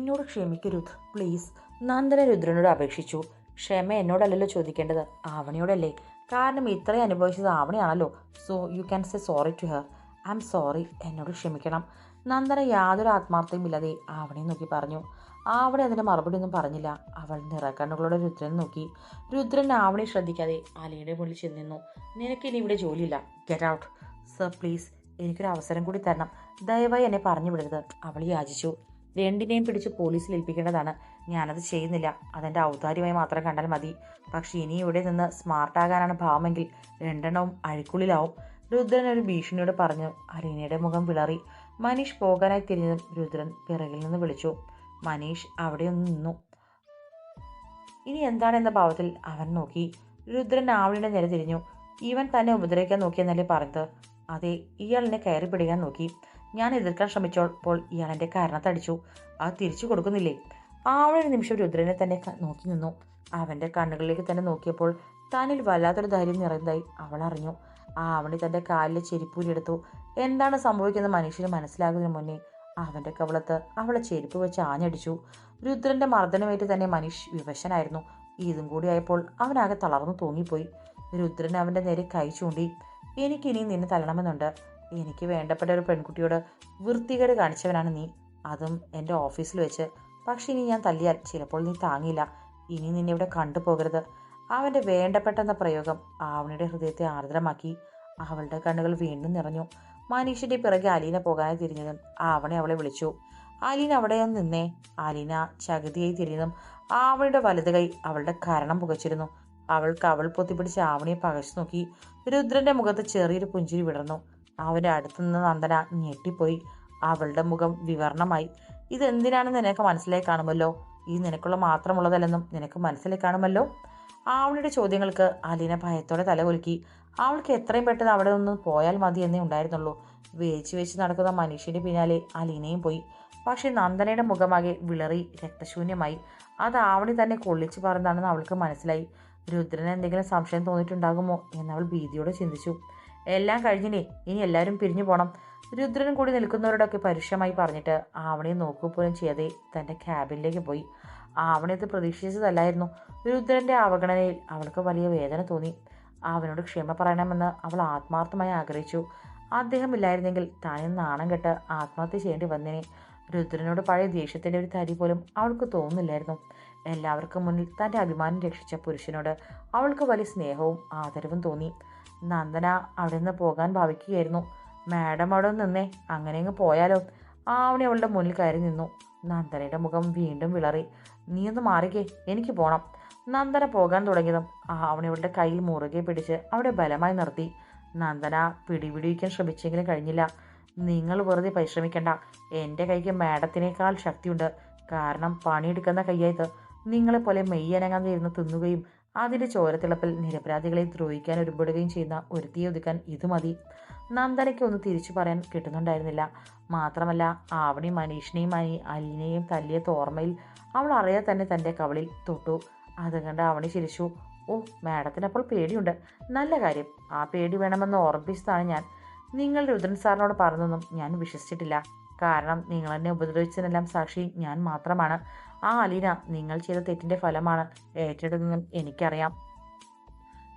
എന്നോട് ക്ഷമിക്കരുത് പ്ലീസ് നന്ദന രുദ്രനോട് അപേക്ഷിച്ചു. ക്ഷമ എന്നോടല്ലല്ലോ ചോദിക്കേണ്ടത്. ആവണിയോടല്ലേ? കാരണം ഇത്രയും അനുഭവിച്ചത് ആവണിയാണല്ലോ. So you can say sorry to her I'm sorry എന്നോട് ക്ഷമിക്കണം. നന്ദന യാതൊരു ആത്മാർത്ഥയും ഇല്ലാതെ ആവണിയെ നോക്കി പറഞ്ഞു. ആവണി അതിന്റെ മറുപടി ഒന്നും പറഞ്ഞില്ല. അവൾ നിറക്കണ്ണുകളോടെ രുദ്രനെ നോക്കി. രുദ്രൻ ആവണി ശ്രദ്ധിക്കാതെ അലയുടെ മുന്നിൽ ചെന്ന് നിന്നു നിനക്കിനി ഇവിടെ ജോലിയില്ല. ഗെറ്റ് ഔട്ട് സർ പ്ലീസ് എനിക്കൊരു അവസരം കൂടി തരണം. ദയവായി എന്നെ പറഞ്ഞു വിടരുത്. അവൾ യാചിച്ചു. രണ്ടിനെയും പിടിച്ച് പോലീസിൽ ഏൽപ്പിക്കേണ്ടതാണ്. ഞാനത് ചെയ്യുന്നില്ല. അതെന്റെ ഔദാര്യമായി മാത്രം കണ്ടാൽ മതി. പക്ഷെ ഇനി ഇവിടെ നിന്ന് സ്മാർട്ടാകാനാണ് ഭാവമെങ്കിൽ രണ്ടെണ്ണവും അഴുക്കുള്ളിലാവും. രുദ്രൻ ഒരു ഭീഷണിയോട് പറഞ്ഞു. അലീനയുടെ മുഖം വിളറി. മനീഷ് പോകാനായി തിരിഞ്ഞതും രുദ്രൻ പിറകിൽ നിന്ന് വിളിച്ചു. മനീഷ് അവിടെ ഒന്ന് നിന്നു. ഇനി എന്താണെന്ന ഭാവത്തിൽ അവൻ നോക്കി. രുദ്രൻ ആവണിയുടെ നേരെ തിരിഞ്ഞു. ഇവൻ തന്നെ ഉപദ്രവിക്കാൻ നോക്കിയെന്നല്ലേ പറഞ്ഞത്. അതെ ഇയാളിനെ കയറി പിടിക്കാൻ നോക്കി. ഞാൻ എതിർക്കാൻ ശ്രമിച്ചപ്പോൾ ഇയാൾ എന്റെ കാരണത്തടിച്ചു അത് തിരിച്ചു കൊടുക്കുന്നില്ലേ? ആ ഒരു നിമിഷം രുദ്രനെ തന്നെ നോക്കി നിന്നു. അവന്റെ കണ്ണുകളിലേക്ക് തന്നെ നോക്കിയപ്പോൾ തന്നിൽ വല്ലാത്തൊരു ധൈര്യം നിറഞ്ഞതായി അവൾ അറിഞ്ഞു. ആ അവണി തന്റെ കാലിലെ ചെരിപ്പൂരിയെടുത്തു എന്താണ് സംഭവിക്കുന്നത് മനുഷ്യന് മനസ്സിലാകുന്നതിന് മുന്നേ അവന്റെ കവളത്ത് അവളെ ചെരുപ്പ് വെച്ച് ആഞ്ഞടിച്ചു. രുദ്രന്റെ മർദ്ദനമേറ്റ് തന്നെ മനുഷ്യ വിവശനായിരുന്നു. ഇതും കൂടി ആയപ്പോൾ അവനാകെ തളർന്നു തൂങ്ങിപ്പോയി. രുദ്രൻ അവന്റെ നേരെ കൈ ചൂണ്ടി എനിക്കിനി നിന്നെ തല്ലണമെന്നുണ്ട്. എനിക്ക് വേണ്ടപ്പെട്ട ഒരു പെൺകുട്ടിയോട് വൃത്തികേട് കാണിച്ചവനാണ് നീ. അതും എന്റെ ഓഫീസിൽ വെച്ച്. പക്ഷെ ഇനി ഞാൻ തല്ലിയാൽ ചിലപ്പോൾ നീ താങ്ങില്ല ഇനി നിന്നെ ഇവിടെ കണ്ടുപോകരുത്. അവന്റെ വേണ്ടപ്പെട്ടെന്ന പ്രയോഗം ആവണിയുടെ ഹൃദയത്തെ ആർദ്രമാക്കി. അവളുടെ കണ്ണുകൾ വീണ്ടും നിറഞ്ഞു. മനീഷിന്റെ പിറകെ അലീന പോകാനായി തിരിഞ്ഞതും ആവണി അവളെ വിളിച്ചു. അലീന അവിടെ നിന്നേ. അലീന ചകുതിയായി തിരിഞ്ഞതും ആവണിയുടെ വലത് കൈ അവളുടെ കരണം പുകച്ചിരുന്നു. അവൾക്ക് അവൾ പൊത്തിപ്പിടിച്ച് ആവണിയെ പകച്ചു നോക്കി. രുദ്രന്റെ മുഖത്ത് ചെറിയൊരു പുഞ്ചിരി വിടർന്നു. അവന്റെ അടുത്തുനിന്ന് നന്ദന ഞെട്ടിപ്പോയി. അവളുടെ മുഖം വിവരണമായി. ഇതെന്തിനാണെന്ന് നിനക്ക് മനസ്സിലായി കാണുമല്ലോ? ഈ നിനക്കുള്ള മാത്രമുള്ളതല്ലെന്നും നിനക്ക് മനസ്സിലായി കാണുമല്ലോ? അവളുടെ ചോദ്യങ്ങൾക്ക് അലീന ഭയത്തോടെ തലകുലുക്കി. അവൾക്ക് എത്രയും പെട്ടെന്ന് അവിടെ നിന്ന് പോയാൽ മതി എന്നേ ഉണ്ടായിരുന്നുള്ളൂ. വേച്ച് വെച്ച് നടക്കുന്ന മനുഷ്യന്റെ പിന്നാലെ അലീനയും പോയി. പക്ഷേ നന്ദനയുടെ മുഖമാകെ വിളറി രക്തശൂന്യമായി. അത് ആവണി തന്നെ കൊള്ളിച്ചു പറഞ്ഞതാണെന്ന് അവൾക്ക് മനസ്സിലായി. രുദ്രന് എന്തെങ്കിലും സംശയം തോന്നിയിട്ടുണ്ടാകുമോ എന്നവൾ ഭീതിയോടെ ചിന്തിച്ചു. എല്ലാം കഴിഞ്ഞിനി ഇനി എല്ലാവരും പിരിഞ്ഞു പോണം. രുദ്രനും കൂടി നിൽക്കുന്നവരോടൊക്കെ പരുഷമായി പറഞ്ഞിട്ട് ആവണിയെ നോക്കുപോലും ചെയ്യാതെ തന്റെ ക്യാബിനിലേക്ക് പോയി. ആവണി അത് പ്രതീക്ഷിച്ചതല്ലായിരുന്നു. രുദ്രന്റെ അവഗണനയിൽ അവൾക്ക് വലിയ വേദന തോന്നി. അവനോട് ക്ഷമ പറയണമെന്ന് അവൾ ആത്മാർത്ഥമായി ആഗ്രഹിച്ചു. അദ്ദേഹം ഇല്ലായിരുന്നെങ്കിൽ താനും നാണം കെട്ട് ആത്മഹത്യ ചെയ്യേണ്ടി വന്നേനെ. രുദ്രനോട് പഴയ ദേഷ്യത്തിന്റെ ഒരു തരി പോലും അവൾക്ക് തോന്നുന്നില്ലായിരുന്നു. എല്ലാവർക്കും മുന്നിൽ തന്റെ അഭിമാനം രക്ഷിച്ച പുരുഷനോട് അവൾക്ക് വലിയ സ്നേഹവും ആദരവും തോന്നി. നന്ദന അവിടെ നിന്ന് പോകാൻ ഭാവിക്കുകയായിരുന്നു. മാഡം അവിടെ നിന്നേ അങ്ങനെ അങ്ങ് പോയാലോ? ആവണി അവളുടെ മുന്നിൽ കയറി നിന്നു. നന്ദനയുടെ മുഖം വീണ്ടും വിളറി. നീ ഒന്ന് മാറിക്കേ എനിക്ക് പോണം. നന്ദന പോകാൻ തുടങ്ങിയതും അവളുടെ കയ്യിൽ മുറുകെ പിടിച്ച് അവിടെ ബലമായി നിർത്തി. നന്ദന പിടിപിടിക്കാൻ ശ്രമിച്ചെങ്കിലും കഴിഞ്ഞില്ല. നിങ്ങൾ വെറുതെ പരിശ്രമിക്കണ്ട. എന്റെ കൈക്ക് മാഡത്തിനേക്കാൾ ശക്തിയുണ്ട്. കാരണം പണിയെടുക്കുന്ന കയ്യായത് നിങ്ങളെപ്പോലെ മെയ്യനങ്ങാതെ ഇരുന്ന് തിന്നുകയും അതിന്റെ ചോരത്തിളപ്പിൽ നിരപരാധികളെ ദ്രോഹിക്കാൻ ഒരുപെടുകയും ചെയ്യുന്ന ഒരുത്തിയെ ഒതുക്കാൻ ഇത് മതി. നന്ദനയ്ക്ക് ഒന്ന് തിരിച്ചു പറയാൻ കിട്ടുന്നുണ്ടായിരുന്നില്ല. മാത്രമല്ല ആവണി മനീഷിനെയും അനി അലിനെയും തല്ലിയ തോർമ്മയിൽ അവൾ അറിയാതെ തന്നെ തന്റെ കവളിൽ തൊട്ടു. അത് കണ്ട് അവണി ചിരിച്ചു. ഓ മാഡത്തിന് അപ്പോൾ പേടിയുണ്ട്. നല്ല കാര്യം. ആ പേടി വേണമെന്ന് ഓർമ്മിച്ചതാണ് ഞാൻ. നിങ്ങൾ രുദ്രൻ സാറിനോട് പറഞ്ഞൊന്നും ഞാൻ വിശ്വസിച്ചിട്ടില്ല. കാരണം നിങ്ങൾ എന്നെ ഉപദ്രവിച്ചതിനെല്ലാം സാക്ഷി ഞാൻ മാത്രമാണ്. ആ അലീന നിങ്ങൾ ചെയ്ത തെറ്റിന്റെ ഫലമാണ് ഏറ്റെടുക്കുന്നത് എനിക്കറിയാം.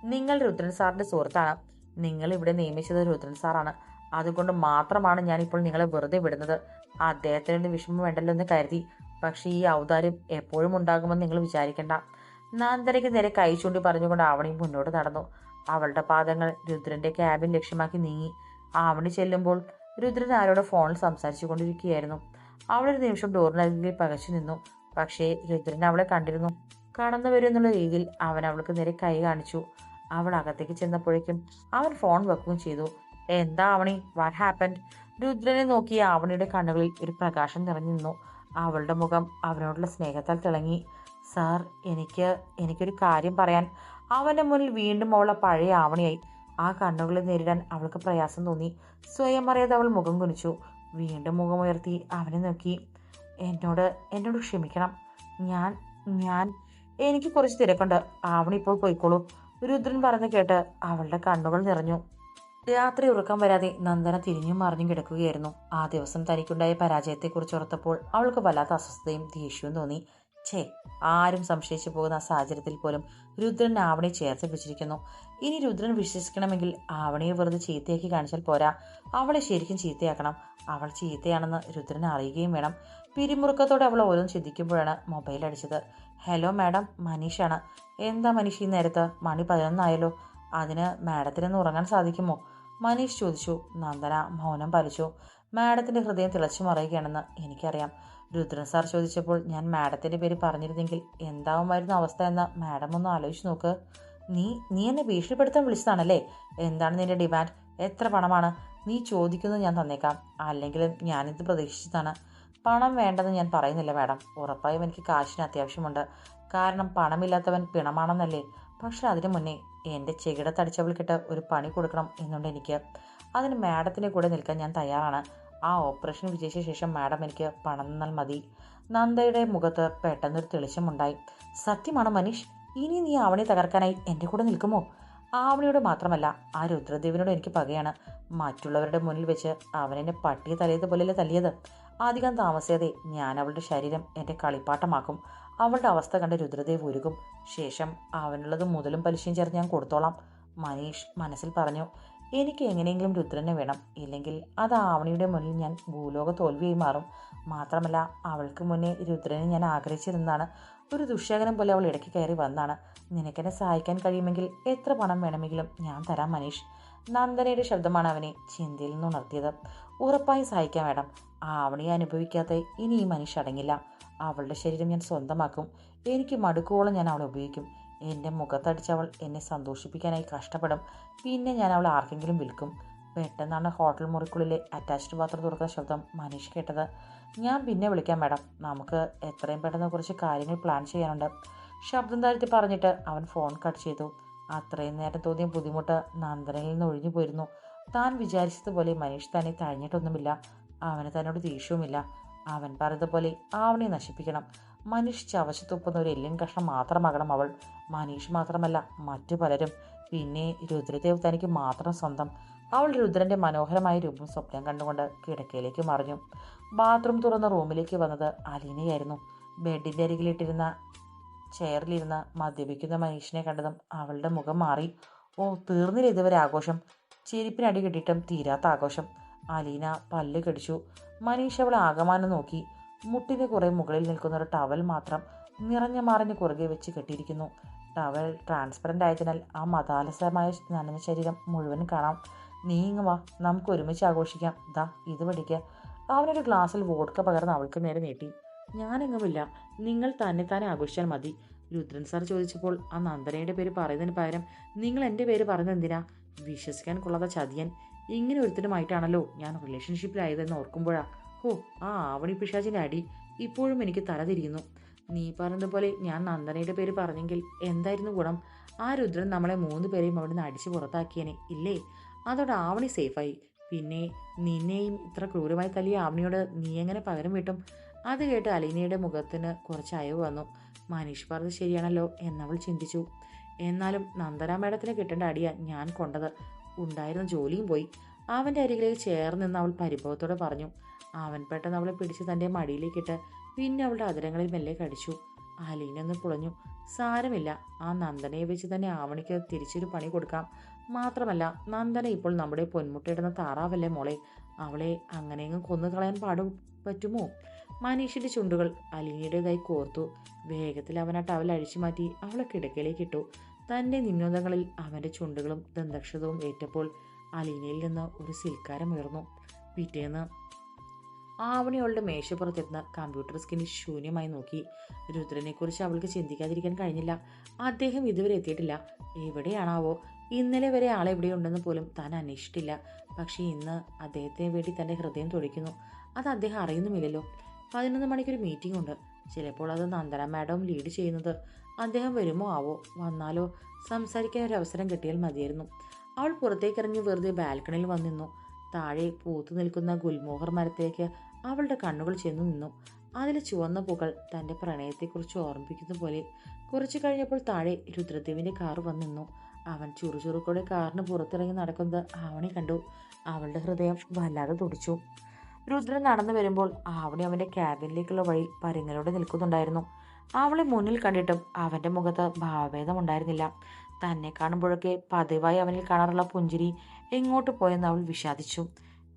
നിങ്ങൾ രുദ്രൻ സാറിന്റെ സുഹൃത്താണ്. നിങ്ങൾ ഇവിടെ നിയമിച്ചത് രുദ്രൻ സാറാണ്. അതുകൊണ്ട് മാത്രമാണ് ഞാൻ ഇപ്പോൾ നിങ്ങളെ വെറുതെ വിടുന്നത്. അദ്ദേഹത്തിന് വിഷമം വേണ്ടല്ലോ എന്ന് കരുതി. പക്ഷേ ഈ ഔദാര്യം എപ്പോഴും ഉണ്ടാകുമെന്ന് നിങ്ങൾ വിചാരിക്കേണ്ട. നന്ദനയ്ക്ക് നേരെ കൈ ചൂണ്ടി പറഞ്ഞുകൊണ്ട് ആവണി മുന്നോട്ട് നടന്നു. അവളുടെ പാദങ്ങൾ രുദ്രന്റെ ക്യാബിൻ ലക്ഷ്യമാക്കി നീങ്ങി. ആവണി ചെല്ലുമ്പോൾ രുദ്രൻ ആരോട് ഫോണിൽ സംസാരിച്ചു കൊണ്ടിരിക്കുകയായിരുന്നു അവളൊരു നിമിഷം ഡോറിനരികിൽ പകച്ചു നിന്നു. പക്ഷേ രുദ്രൻ അവളെ കണ്ടിരുന്നു. കടന്നു വരുമെന്നുള്ള രീതിയിൽ അവൻ അവൾക്ക് നേരെ കൈ കാണിച്ചു. അവൾ അകത്തേക്ക് ചെന്നപ്പോഴേക്കും അവൻ ഫോൺ വെക്കുകയും ചെയ്തു. എന്താ അവണി? വാട്ട് ഹാപ്പൻഡ് രുദ്രനെ നോക്കി ആവണിയുടെ കണ്ണുകളിൽ ഒരു പ്രകാശം നിറഞ്ഞു നിന്നു. അവളുടെ മുഖം അവനോടുള്ള സ്നേഹത്താൽ തിളങ്ങി. സാർ എനിക്ക് എനിക്കൊരു കാര്യം പറയാൻ. അവന്റെ മുന്നിൽ വീണ്ടും അവളെ പഴയ ആവണിയായി. ആ കണ്ണുകളെ നേരിടാൻ അവൾക്ക് പ്രയാസം തോന്നി. സ്വയം അറിയാതെ അവൾ മുഖം കുനിച്ചു. വീണ്ടും മുഖമുയർത്തി അവനെ നോക്കി. എന്നോട് എന്നോട് ക്ഷമിക്കണം. ഞാൻ ഞാൻ എനിക്ക് കുറച്ച് തിരക്കുണ്ട്. ആവണി ഇപ്പോൾ പോയിക്കോളൂ. രുദ്രൻ പറഞ്ഞു കേട്ട് അവളുടെ കണ്ണുകൾ നിറഞ്ഞു. രാത്രി ഉറക്കം വരാതെ നന്ദന തിരിഞ്ഞും മറിഞ്ഞും കിടക്കുകയായിരുന്നു. ആ ദിവസം തനിക്കുണ്ടായ പരാജയത്തെക്കുറിച്ച് ഓർത്തപ്പോൾ അവൾക്ക് വല്ലാത്ത അസ്വസ്ഥതയും ദേഷ്യവും തോന്നി. ഛേ ആരും സംശയിച്ചു പോകുന്ന ആ സാഹചര്യത്തിൽ പോലും രുദ്രൻ ആവണയെ ചേർത്ത് പിടിച്ചിരിക്കുന്നു ഇനി രുദ്രൻ വിശ്വസിക്കണമെങ്കിൽ ആവണയെ വെറുതെ ചീത്തയാക്കി കാണിച്ചാൽ പോരാ. അവളെ ശരിക്കും ചീത്തയാക്കണം. അവൾ ചീത്തയാണെന്ന് രുദ്രൻ അറിയുകയും വേണം. പിരിമുറുക്കത്തോടെ അവൾ ഓരോന്ന് ചിന്തിക്കുമ്പോഴാണ് മൊബൈൽ അടിച്ചത്. ഹലോ മാഡം മനീഷാണ്. എന്താ മനീഷ് ഈ നേരത്ത്? മണി പതിനൊന്നായല്ലോ. അതിന് മാഡത്തിനൊന്ന് ഉറങ്ങാൻ സാധിക്കുമോ? മനീഷ് ചോദിച്ചു. നന്ദന മൗനം പാലിച്ചു. മാഡത്തിന്റെ ഹൃദയം തിളച്ചു മറിയുകയാണെന്ന് എനിക്കറിയാം. രുദ്രൻ സാർ ചോദിച്ചപ്പോൾ ഞാൻ മാഡത്തിന്റെ പേര് പറഞ്ഞിരുന്നെങ്കിൽ എന്താവുമായിരുന്നു അവസ്ഥ എന്ന് മാഡം ഒന്ന് ആലോചിച്ച് നോക്ക്. നീ നീ എന്നെ ഭീഷണിപ്പെടുത്താൻ വിളിച്ചതാണല്ലേ? എന്താണ് നിന്റെ ഡിമാൻഡ്? എത്ര പണമാണ്? നീ ചോദിക്കുന്നത് ഞാൻ തന്നേക്കാം. അല്ലെങ്കിൽ ഞാനിത് പ്രതീക്ഷിച്ചതാണ്. പണം വേണ്ടെന്ന് ഞാൻ പറയുന്നില്ല മാഡം. ഉറപ്പായും എനിക്ക് കാശിന് അത്യാവശ്യമുണ്ട്. കാരണം പണമില്ലാത്തവൻ പിണമാണെന്നല്ലേ. പക്ഷെ അതിനു മുന്നേ എന്റെ ചെകിടത്തടിച്ചവൾക്കിട്ട് ഒരു പണി കൊടുക്കണം എന്നുണ്ട് എനിക്ക്. അതിന് മാഡത്തിന്റെ കൂടെ നിൽക്കാൻ ഞാൻ തയ്യാറാണ്. ആ ഓപ്പറേഷൻ വിജയിച്ച ശേഷം മാഡം എനിക്ക് പണം തന്നാൽ മതി. നന്ദയുടെ മുഖത്ത് പെട്ടെന്നൊരു തെളിച്ചമുണ്ടായി. സത്യമാണ് മനീഷ്? ഇനി നീ ആവണി തകർക്കാനായി എന്റെ കൂടെ നിൽക്കുമോ? ആവണിയോട് മാത്രമല്ല ആ രുദ്രദേവിനോട് എനിക്ക് പകയാണ്. മറ്റുള്ളവരുടെ മുന്നിൽ വെച്ച് അവനെന്നെ പട്ടിയെ തലയത് പോലെയല്ലേ തല്ലിയത്? അധികം താമസിയാതെ ഞാൻ അവളുടെ ശരീരം എന്റെ കളിപ്പാട്ടമാക്കും. അവളുടെ അവസ്ഥ കണ്ട് രുദ്രദേവ് ഒരുക്കും ശേഷം അവനുള്ളത് മുതലും പലിശയും ചേർന്ന് ഞാൻ കൊടുത്തോളാം. മനീഷ് മനസ്സിൽ പറഞ്ഞു എനിക്ക് എങ്ങനെയെങ്കിലും രുദ്രനെ വേണം. ഇല്ലെങ്കിൽ അത് ആവണിയുടെ മുന്നിൽ ഞാൻ ഭൂലോക തോൽവിയായി മാറും. മാത്രമല്ല അവൾക്ക് മുന്നേ രുദ്രനെ ഞാൻ ആഗ്രഹിച്ചിരുന്നതാണ്. ഒരു ദുഷ്യകനം പോലെ അവൾ ഇടയ്ക്ക് കയറി വന്നാണ്. നിനക്കെന്നെ സഹായിക്കാൻ കഴിയുമെങ്കിൽ എത്ര പണം വേണമെങ്കിലും ഞാൻ തരാം മനീഷ്. നന്ദനയുടെ ശബ്ദമാണ് അവനെ ചിന്തയിൽ നിന്ന് ഉണർത്തിയത്. ഉറപ്പായി സഹായിക്കാം മാഡം. ആവണിയെ അനുഭവിക്കാത്ത ഇനി ഈ മനുഷ്യ അടങ്ങില്ല. അവളുടെ ശരീരം ഞാൻ സ്വന്തമാക്കും. എനിക്ക് മടുക്കോളം ഞാൻ അവളെ ഉപയോഗിക്കും. എന്റെ മുഖത്തടിച്ച് അവൾ എന്നെ സന്തോഷിപ്പിക്കാനായി കഷ്ടപ്പെടും. പിന്നെ ഞാൻ അവളെ ആർക്കെങ്കിലും വിൽക്കും. പെട്ടെന്നാണ് ഹോട്ടൽ മുറിക്കുള്ളിലെ അറ്റാച്ച്ഡ് ബാത്റൂം തുറക്കുന്ന ശബ്ദം മനീഷ് കേട്ടത്. ഞാൻ പിന്നെ വിളിക്കാം മാഡം. നമുക്ക് എത്രയും പെട്ടെന്ന് കുറച്ച് കാര്യങ്ങൾ പ്ലാൻ ചെയ്യാനുണ്ട്. ശബ്ദം താഴ്ത്തി പറഞ്ഞിട്ട് അവൻ ഫോൺ കട്ട് ചെയ്തു. അത്രയും നേരം തോന്നിയ ബുദ്ധിമുട്ട് നന്ദനയിൽ നിന്ന് ഒഴിഞ്ഞു പോയിരുന്നു. താൻ വിചാരിച്ചതുപോലെ മനീഷ് തന്നെ തഴഞ്ഞിട്ടൊന്നുമില്ല. അവന് തന്നോട് ദേഷ്യവുമില്ല. അവൻ പറഞ്ഞതുപോലെ ആവണെ നശിപ്പിക്കണം. മനീഷ് ചവച്ചു ഒരു എല്ലിൻ കഷ്ണം മാത്രമാകണം അവൾ. മനീഷ് മാത്രമല്ല മറ്റു പലരും. പിന്നെ രുദ്രദേവ് തനിക്ക് മാത്രം സ്വന്തം. അവൾ രുദ്രന്റെ മനോഹരമായ രൂപം സ്വപ്നം കണ്ടുകൊണ്ട് കിടക്കയിലേക്ക് മറിഞ്ഞു. ബാത്റൂം തുറന്ന റൂമിലേക്ക് വന്നത് അലീനയായിരുന്നു. ബെഡിന്റെ അരികിലിട്ടിരുന്ന ചെയറിലിരുന്ന് മദ്യപിക്കുന്ന മനീഷിനെ കണ്ടതും അവളുടെ മുഖം മാറി. ഓ തീർന്നില്ല ഇതുവരെ ആഘോഷം? ചെരുപ്പിനടി കിട്ടിയിട്ടും തീരാത്ത ആഘോഷം. അലീന പല്ല് കടിച്ചു. മനീഷ് അവൾ ആകമാനം നോക്കി. മുട്ടിന് കുറേ മുകളിൽ നിൽക്കുന്ന ഒരു ടവൽ മാത്രം നിറഞ്ഞ മാറിന് കുറുകെ വെച്ച് കെട്ടിയിരിക്കുന്നു. ടവൽ ട്രാൻസ്പെറന്റ് ആയതിനാൽ ആ മതാലസമായ നനഞ്ഞ ശരീരം മുഴുവൻ കാണാം. നീ ഇങ്ങ് വാ നമുക്ക് ഒരുമിച്ച് ആഘോഷിക്കാം. ദാ ഇത് പഠിക്കുക അവനൊരു ഗ്ലാസ്സിൽ വോഡ്ക പകർന്ന് അവൾക്ക് നേരെ നീട്ടി. ഞാനെങ്ങുമില്ല. നിങ്ങൾ തന്നെ തന്നെ ആഘോഷിച്ചാൽ മതി. രുദ്രൻ സാർ ചോദിച്ചപ്പോൾ ആ നന്ദനയുടെ പേര് പറയുന്നതിന് പകരം നിങ്ങൾ എന്റെ പേര് പറഞ്ഞത് എന്തിനാ? വിശ്വസിക്കാൻ കൊള്ളാത്ത ചതിയൻ. ഇങ്ങനെ ഒരുത്തനുമായിട്ടാണല്ലോ ഞാൻ റിലേഷൻഷിപ്പിലായതെന്ന് ഓർക്കുമ്പോഴാ. ഹോ ആ ആവണി പിശാചിന്റെ അടി ഇപ്പോഴും എനിക്ക് തലതിരിയുന്നു നീ പറഞ്ഞതുപോലെ ഞാൻ നന്ദനയുടെ പേര് പറഞ്ഞെങ്കിൽ എന്തായിരുന്നു ഗുണം? ആ രുദ്രൻ നമ്മളെ മൂന്ന് പേരെയും അവിടുന്ന് അടിച്ചു പുറത്താക്കിയനെ ഇല്ലേ? അതോടെ ആവണി സേഫായി പിന്നെ നിന്നെയും ഇത്ര ക്രൂരമായി തല്ലിയ ആവണിയോട് നീ എങ്ങനെ പകരം വീട്ടും? അത് കേട്ട് അലീനയുടെ മുഖത്തിന് കുറച്ച് അയവ് വന്നു. മനീഷ് പറഞ്ഞത് ശരിയാണല്ലോ എന്നവൾ ചിന്തിച്ചു. എന്നാലും നന്ദന മേഡത്തിന് കിട്ടേണ്ട അടിയാ ഞാൻ കൊണ്ടത്. ഉണ്ടായിരുന്ന ജോലിയും പോയി. അവന്റെ അരികിലേക്ക് ചേർന്ന് നിന്ന് അവൾ പരിഭവത്തോടെ പറഞ്ഞു. അവൻ പെട്ടെന്ന് അവളെ പിടിച്ച് തന്റെ മടിയിലേക്കിട്ട് പിന്നെ അവളുടെ അതിരങ്ങളിൽ മെല്ലെ കടിച്ചു. അലീനൊന്ന് പുളഞ്ഞു. സാരമില്ല. ആ നന്ദനയെ വെച്ച് തന്നെ ആവണിക്ക് തിരിച്ചൊരു പണി കൊടുക്കാം. മാത്രമല്ല നന്ദന ഇപ്പോൾ നമ്മുടെ പൊന്മുട്ടയിടുന്ന താറാവല്ലേ മോളെ? അവളെ അങ്ങനെയെങ്കിലും കൊന്നു കളയാൻ പാടും പറ്റുമോ? മനീഷിന്റെ ചുണ്ടുകൾ അലീനയുടെ കൈ കോർത്തു. വേഗത്തിൽ അവൻ ആ ടവൽ അഴിച്ചു മാറ്റി അവളെ കിടക്കയിലേക്ക് ഇട്ടു. തന്റെ നിന്നോദങ്ങളിൽ അവന്റെ ചുണ്ടുകളും ദന്തക്ഷതവും ഏറ്റപ്പോൾ അലീനയിൽ നിന്ന് ഒരു സിൽക്കാരം ഉയർന്നു. പിറ്റേന്ന് ആവണി അവളുടെ മേശപ്പുറത്തിരുന്ന് കമ്പ്യൂട്ടർ സ്ക്രീനിൽ ശൂന്യമായി നോക്കി. രുദ്രനെക്കുറിച്ച് അവൾക്ക് ചിന്തിക്കാതിരിക്കാൻ കഴിഞ്ഞില്ല. അദ്ദേഹം ഇതുവരെ എത്തിയിട്ടില്ല. എവിടെയാണാവോ? ഇന്നലെ വരെ ആളെവിടെയുണ്ടെന്ന് പോലും താൻ അന്വേഷിച്ചിട്ടില്ല. പക്ഷേ ഇന്ന് അദ്ദേഹത്തിന് വേണ്ടി തന്റെ ഹൃദയം തുടിക്കുന്നു അത് അദ്ദേഹം അറിയുന്നുമില്ലല്ലോ. പതിനൊന്ന് മണിക്കൊരു മീറ്റിംഗ് ഉണ്ട്. ചിലപ്പോൾ അത് നന്ദന മാഡം ലീഡ് ചെയ്യുന്നത് അദ്ദേഹം വരുമോ ആവോ? വന്നാലോ? സംസാരിക്കാൻ ഒരു അവസരം കിട്ടിയാൽ മതിയായിരുന്നു. അവൾ പുറത്തേക്കിറങ്ങി വെറുതെ ബാൽക്കണിയിൽ വന്നിരുന്നു. താഴെ പൂത്തു നിൽക്കുന്ന ഗുൽമോഹർ മരത്തിലേക്ക് അവളുടെ കണ്ണുകൾ ചെന്നു നിന്നു. അതിലെ ചുവന്ന പൂക്കൾ തന്റെ പ്രണയത്തെക്കുറിച്ച് ഓർമ്മിപ്പിക്കുന്ന പോലെ കുറച്ചു കഴിഞ്ഞപ്പോൾ താഴെ രുദ്രദേവിന്റെ കാർ വന്നിരുന്നു അവൻ ചുറുചുറുക്കോടെ കാറിന് പുറത്തിറങ്ങി നടക്കുന്നത് ആവണി കണ്ടു. അവളുടെ ഹൃദയം വല്ലാതെ തുടിച്ചു. രുദ്രൻ നടന്നു വരുമ്പോൾ ആവണി അവന്റെ ക്യാബിനിലേക്കുള്ള വഴി പരിങ്ങലോടെ നിൽക്കുന്നുണ്ടായിരുന്നു. അവളെ മുന്നിൽ കണ്ടിട്ടും അവന്റെ മുഖത്ത് ഭാവഭേദമുണ്ടായിരുന്നില്ല തന്നെ കാണുമ്പോഴൊക്കെ പതിവായി അവനിൽ കാണാറുള്ള പുഞ്ചിരി എങ്ങോട്ട് പോയെന്ന് അവൾ വിഷാദിച്ചു.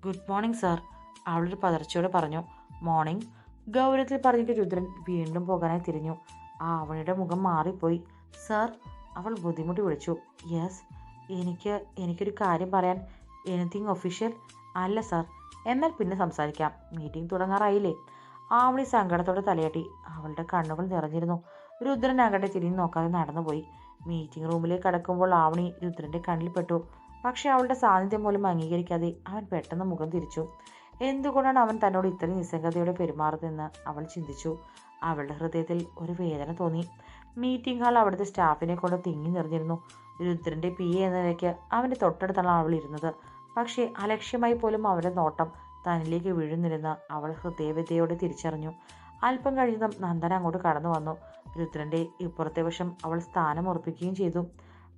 ഗുഡ് മോർണിംഗ് സാർ അവളൊരു പതർച്ചയോടെ പറഞ്ഞു. മോർണിംഗ് ഗൗരവത്തിൽ പറഞ്ഞിട്ട് രുദ്രൻ വീണ്ടും പോകാനായി തിരിഞ്ഞു. ആ അവളുടെ മുഖം മാറിപ്പോയി. സാർ അവൾ ബുദ്ധിമുട്ടി വിളിച്ചു. യെസ് എനിക്ക് എനിക്കൊരു കാര്യം പറയാൻ എനിത്തിങ് ഒഫീഷ്യൽ അല്ല സാർ. എന്നാൽ പിന്നെ സംസാരിക്കാം. മീറ്റിംഗ് തുടങ്ങാറായില്ലേ? ആവണി സങ്കടത്തോടെ തലയാട്ടി. അവളുടെ കണ്ണുകൾ നിറഞ്ഞിരുന്നു. രുദ്രൻ അകട്ടെ തിരിഞ്ഞു നോക്കാതെ നടന്നുപോയി. മീറ്റിംഗ് റൂമിലേക്ക് കടക്കുമ്പോൾ ആവണി രുദ്രന്റെ കണ്ണിൽപ്പെട്ടു പക്ഷേ അവളുടെ സാന്നിധ്യം പോലും അംഗീകരിക്കാതെ അവൻ പെട്ടെന്ന് മുഖം തിരിച്ചു. എന്തുകൊണ്ടാണ് അവൻ തന്നോട് ഇത്രയും നിസ്സംഗതയോടെ പെരുമാറുന്നതെന്ന് അവൾ ചിന്തിച്ചു. അവളുടെ ഹൃദയത്തിൽ ഒരു വേദന തോന്നി. മീറ്റിംഗ് ഹാൾ അവിടുത്തെ സ്റ്റാഫിനെ കൊണ്ട് തിങ്ങി നിറഞ്ഞിരുന്നു. രുദ്രന്റെ പി എ എന്ന നിലയ്ക്ക് അവന്റെ തൊട്ടടുത്താണ് അവൾ ഇരുന്നത്. പക്ഷേ അലക്ഷ്യമായി പോലും അവന്റെ നോട്ടം തന്നിലേക്ക് വീഴുന്നില്ലെന്ന് അവൾ ഹൃദയവിദ്യയോടെ തിരിച്ചറിഞ്ഞു. അല്പം കഴിഞ്ഞതും നന്ദന അങ്ങോട്ട് കടന്നു വന്നു. രുദ്രന്റെ ഇപ്പുറത്തെ വശം അവൾ സ്ഥാനം ഉറപ്പിക്കുകയും ചെയ്തു.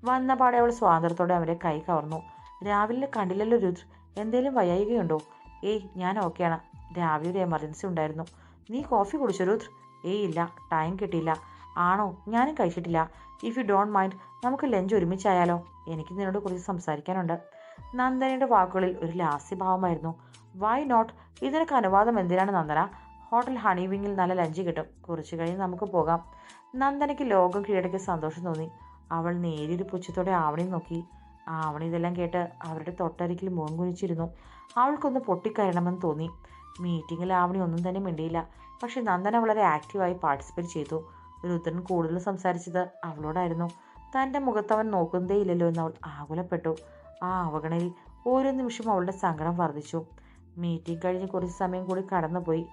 വന്ന പാടെ അവൾ സ്വാതന്ത്ര്യത്തോടെ അവരെ കൈ കവർന്നു. രാവിലെ കണ്ടില്ലല്ലോ രുദ്ര എന്തേലും വയ്യായികയുണ്ടോ? ഏയ് ഞാൻ ഓക്കെയാണ്. രാവിലെ ഒരു എമർജൻസി ഉണ്ടായിരുന്നു. നീ കോഫി കുടിച്ചോ രുദ്ര? ഏയ് ഇല്ല. ടൈം കിട്ടിയില്ല. ആണോ? ഞാനും കഴിച്ചിട്ടില്ല. ഇഫ് യു ഡോണ്ട് മൈൻഡ് നമുക്ക് ലഞ്ച് ഒരുമിച്ചായാലോ? എനിക്ക് നിന്നോട് കുറച്ച് സംസാരിക്കാനുണ്ട്. നന്ദനയുടെ വാക്കുകളിൽ ഒരു ലാസ്യഭാവമായിരുന്നു. വൈ നോട്ട് ഇതിനൊക്കെ അനുവാദം എന്തിനാണ് നന്ദന? ഹോട്ടൽ ഹണി വിങ്ങിൽ നല്ല ലഞ്ച് കിട്ടും. കുറച്ച് കഴിഞ്ഞ് നമുക്ക് പോകാം. നന്ദനയ്ക്ക് ലോകം കീഴടക്കിയ സന്തോഷം തോന്നി. അവൾ നേരിയൊരു പുച്ഛത്തോടെ ആവണി നോക്കി. ആവണി ഇതെല്ലാം കേട്ട് അവരുടെ തൊട്ടരികിൽ മുഖം കുനിച്ചിരുന്നു. അവൾക്കൊന്ന് പൊട്ടിക്കരണമെന്ന് തോന്നി. മീറ്റിങ്ങിൽ ആവണി ഒന്നും തന്നെ മിണ്ടിയില്ല. പക്ഷെ നന്ദന വളരെ ആക്റ്റീവായി പാർട്ടിസിപ്പേറ്റ് ചെയ്തു. രുദ്രൻ കൂടുതൽ സംസാരിച്ചത് അവളോടായിരുന്നു. തന്റെ മുഖത്ത് അവൻ നോക്കുന്നതേയില്ലല്ലോ എന്ന് അവൾ ആകുലപ്പെട്ടു. ആ അവഗണയിൽ ഓരോ നിമിഷം അവളുടെ സങ്കടം വർദ്ധിച്ചു. മീറ്റിംഗ് കഴിഞ്ഞ് കുറച്ച് സമയം കൂടി കടന്നുപോയി.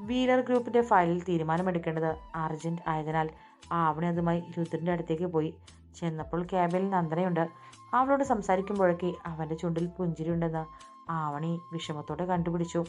വീലർ ഗ്രൂപ്പിന്റെ ഫയലിൽ തീരുമാനമെടുക്കേണ്ടത് അർജന്റ് ആയതിനാൽ ആവണി അതുമായി രുദ്രന്റെ അടുത്തേക്ക് പോയി. ചെന്നപ്പോൾ ക്യാബിൽ നന്ദനയുണ്ട്. അവളോട് സംസാരിക്കുമ്പോഴൊക്കെ അവന്റെ ചുണ്ടിൽ പുഞ്ചിരിയുണ്ടെന്ന് ആവണി വിഷമത്തോടെ കണ്ടുപിടിച്ചു.